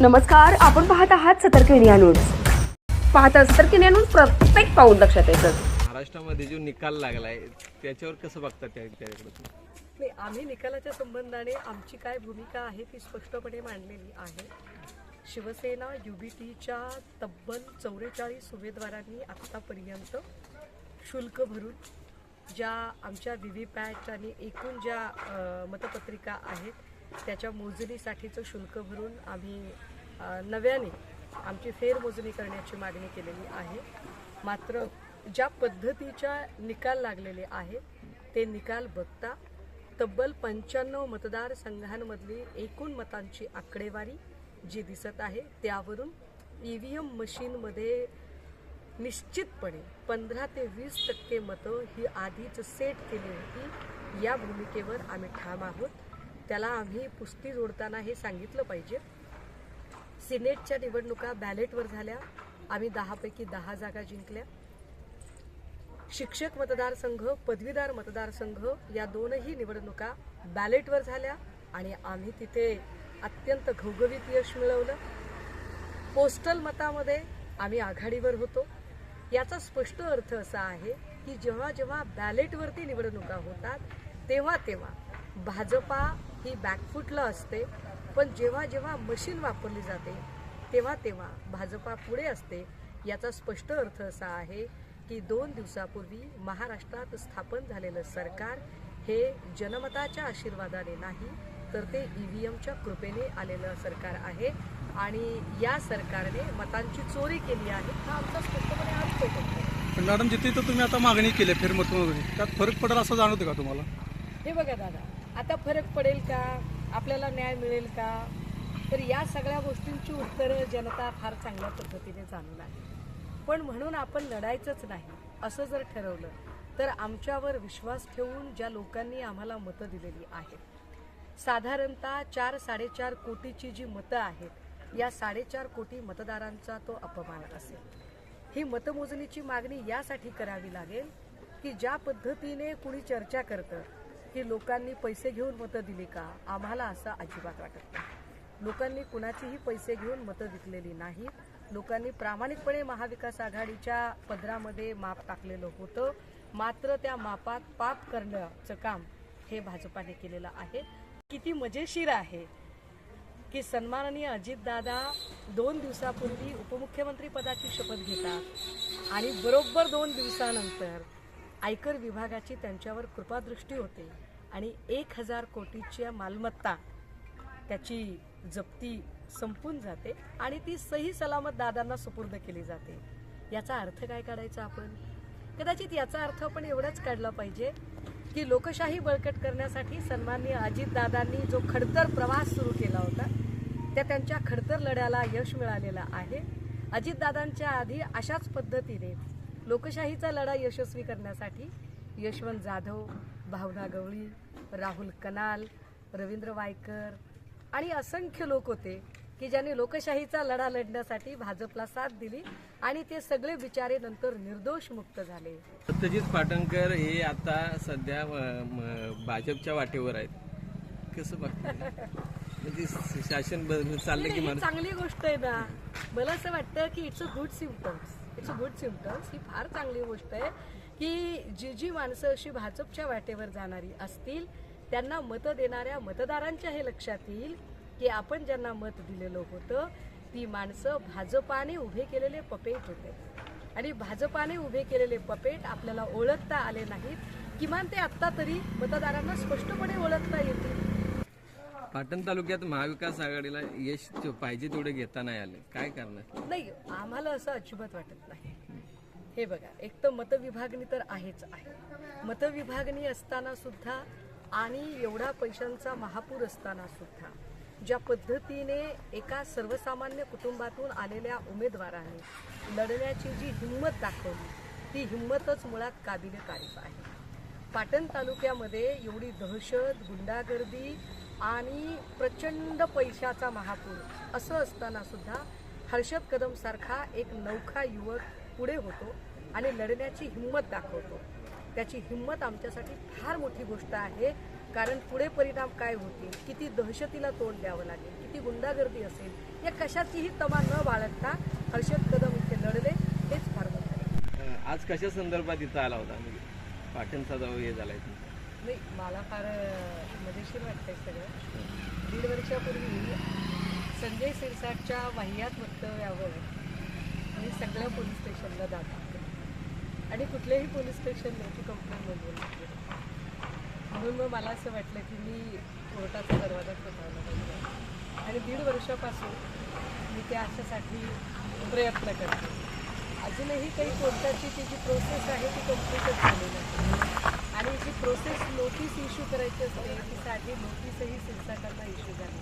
नमस्कार आपण पाहत आहात सतर्क इंडिया न्यूज. पाहता सतर्क इंडिया न्यूज प्रत्येक पाऊल लक्षात येतं. महाराष्ट्रामध्ये जो निकाल लागलाय त्याच्यावर कसं बघतात त्याच्याकडे? नाही आम्ही निकालाच्या संबंधाने आमची काय भूमिका आहे ती स्पष्टपणे मांडलेली आहे. शिवसेना युबीटीच्या तब्बल चौवेचाळीस उमेदवारांनी आत्तापर्यंत शुल्क भरून ज्या आमच्या व्ही व्ही पॅट आणि एकूण ज्या मतपत्रिका आहेत त्याच्या मोजणीसाठीचं शुल्क भरून आम्ही नव्याने आमची फेरमोजणी करण्याची मागणी केलेली आहे. मात्र ज्या पद्धतीच्या निकाल लागलेले आहे ते निकाल बघता तब्बल पंच्याण्णव मतदारसंघांमधली एकूण मतांची आकडेवारी जी दिसत आहे त्यावरून ई व्ही एम मशीनमध्ये निश्चितपणे पंधरा ते वीस टक्के मतं ही आधीच सेट केली होती. या भूमिकेवर आम्ही ठाम आहोत. त्याला आम्ही पुस्ती जोडताना हे सांगितलं पाहिजे. सिनेटच्या निवडणुका बॅलेटवर झाल्या. आम्ही दहापैकी दहा जागा जिंकल्या. शिक्षक मतदारसंघ पदवीधर मतदारसंघ या दोनही निवडणुका बॅलेटवर झाल्या आणि आम्ही तिथे अत्यंत घवघवीत यश मिळवलं. पोस्टल मतामध्ये आम्ही आघाडीवर होतो. याचा स्पष्ट अर्थ असा आहे की जेव्हा जेव्हा बॅलेटवरती निवडणुका होतात तेव्हा तेव्हा भाजपा ही बॅकफुटला असते. पण जेव्हा जेव्हा मशीन वापरली जाते तेव्हा तेव्हा भाजपा पुढे असते. याचा स्पष्ट अर्थ असा आहे की दोन दिवसापूर्वी महाराष्ट्रात स्थापन झालेलं सरकार हे जनमताच्या आशीर्वादाने नाही तर ते ई व्ही एमच्या कृपेने आलेलं सरकार आहे. आणि या सरकारने मतांची चोरी केली आहे. हा आमचा स्पष्टपणे आरोप होतो पण मॅडम जिथे तर तुम्ही आता मागणी केली फेरमत वगैरे त्यात फरक पडेल असं जाणवतं का तुम्हाला? हे बघा दादा आता फरक पडेल का? आपल्याला न्याय मिळेल का? तर या सगळ्या गोष्टींची उत्तरं जनता फार चांगल्या पद्धतीने जाणून आहे. पण म्हणून आपण लढायचंच नाही असं जर ठरवलं तर आमच्यावर विश्वास ठेवून ज्या लोकांनी आम्हाला मतं दिलेली आहेत साधारणतः चार साडेचार कोटीची जी मतं आहेत या साडेचार कोटी मतदारांचा तो अपमान असेल. ही मतमोजणीची मागणी यासाठी करावी लागेल की ज्या पद्धतीने कुणी चर्चा करतं की लोकांनी पैसे घेऊन मतं दिली का? आम्हाला असं अजिबात वाटत नाही. लोकांनी कुणाचीही पैसे घेऊन मतं विकलेली नाहीत लोकांनी प्रामाणिकपणे महाविकास आघाडीच्या पदरामध्ये माप टाकलेलं होतं. मात्र त्या मापात पाप करण्याचं काम हे भाजपाने केलेलं आहे. किती मजेशीर आहे की सन्माननीय अजितदादा दोन दिवसापूर्वी उपमुख्यमंत्री पदाची शपथ घेतात आणि बरोबर दोन दिवसानंतर आयकर विभागाची त्यांच्यावर कृपादृष्टी होते आणि एक हजार कोटीच्या मालमत्ता त्याची जप्ती संपून जाते आणि ती सही सलामत दादांना सुपूर्द केली जाते. याचा अर्थ काय काढायचा आपण? कदाचित याचा अर्थ आपण एवढाच काढला पाहिजे की लोकशाही बळकट करण्यासाठी सन्माननीय अजितदादांनी जो खडतर प्रवास सुरू केला होता त्या त्यांच्या खडतर लढ्याला यश मिळालेलं आहे. अजितदादांच्या आधी अशाच पद्धतीने लोकशाहीचा लढा यशस्वी करण्यासाठी यशवंत जाधव भावना गवळी राहुल कनाल रवींद्र वायकर आणि असंख्य लोक होते की ज्यांनी लोकशाहीचा लढा लढण्यासाठी भाजपला साथ दिली आणि ते सगळे बिचारे नंतर निर्दोष मुक्त झाले. सत्यजित पाटणकर हे आता सध्या भाजपच्या वाटेवर आहेत. कसं म्हणजे शासन चाललं की चांगली गोष्ट आहे ना. मला असं वाटतं की it's a good symptoms it's a good symptoms ही फार चांगली गोष्ट आहे की जी जी माणसं अशी भाजपच्या वाटेवर जाणारी असतील त्यांना मतं देणाऱ्या मतदारांच्या हे लक्षात येईल की आपण ज्यांना मत दिलेलं होतं ती माणसं भाजपाने उभे केलेले पपेट होते. आणि भाजपाने उभे केलेले पपेट आपल्याला ओळखता आले नाहीत. किमान ते आत्ता तरी मतदारांना स्पष्टपणे ओळखता येतील. पाटण तालुक्यात महाविकास आघाडीला यश ते पाहिजे तेवढे घेता नाही आले. काय करणार? नाही आम्हाला असं अजिबात वाटत नाही. हे बघा एक तर मतविभागणी तर आहेच आहे. मतविभागणी असताना सुद्धा आणि एवढा पैशांचा महापूर असताना सुद्धा ज्या पद्धतीने एका सर्वसामान्य कुटुंबातून आलेल्या उमेदवाराने लढण्याची जी हिंमत दाखवली ती हिंमतच मुळात काबिले तारीफ आहे. पाटण तालुक्यामध्ये एवढी दहशत गुंडागर्दी आणि प्रचंड पैशाचा महापूर. असं असताना सुद्धा हर्षद कदम सारखा एक नौखा युवक पुढे होतो आणि लढण्याची हिंमत दाखवतो. त्याची हिंमत आमच्यासाठी फार मोठी गोष्ट आहे. कारण पुढे परिणाम काय होतील? किती दहशतीला तोंड द्यावं लागेल? किती गुंडागर्दी असेल? या कशाचीही तमा न बाळगता हर्षद कदम इथे लढले हेच फार मोठं आज कशा संदर्भात इथं आला होता? म्हणजे पाटणचा जाऊ हे झाला नाही मला फार मजेशीर वाटतंय सगळं. दीड वर्षापूर्वी संजय सिरसाटच्या वाह्यात वक्तव्यावर मी सगळ्या पोलीस स्टेशनला जात आणि कुठल्याही पोलीस स्टेशन ती कंप्लेंट नोंदवून म्हणून मग मला असं वाटलं की मी कोर्टाचा दरवाजा ठोठावला पाहिजे. आणि दीड वर्षापासून मी त्या अशासाठी प्रयत्न करते. अजूनही काही कोर्टाची ती जी प्रोसेस आहे ती कम्प्लीटच झाली नाही. आणि जी प्रोसेस नोटीस इश्यू करायची असते ती साठी नोटीसही सिरसाटांना इश्यू झाली.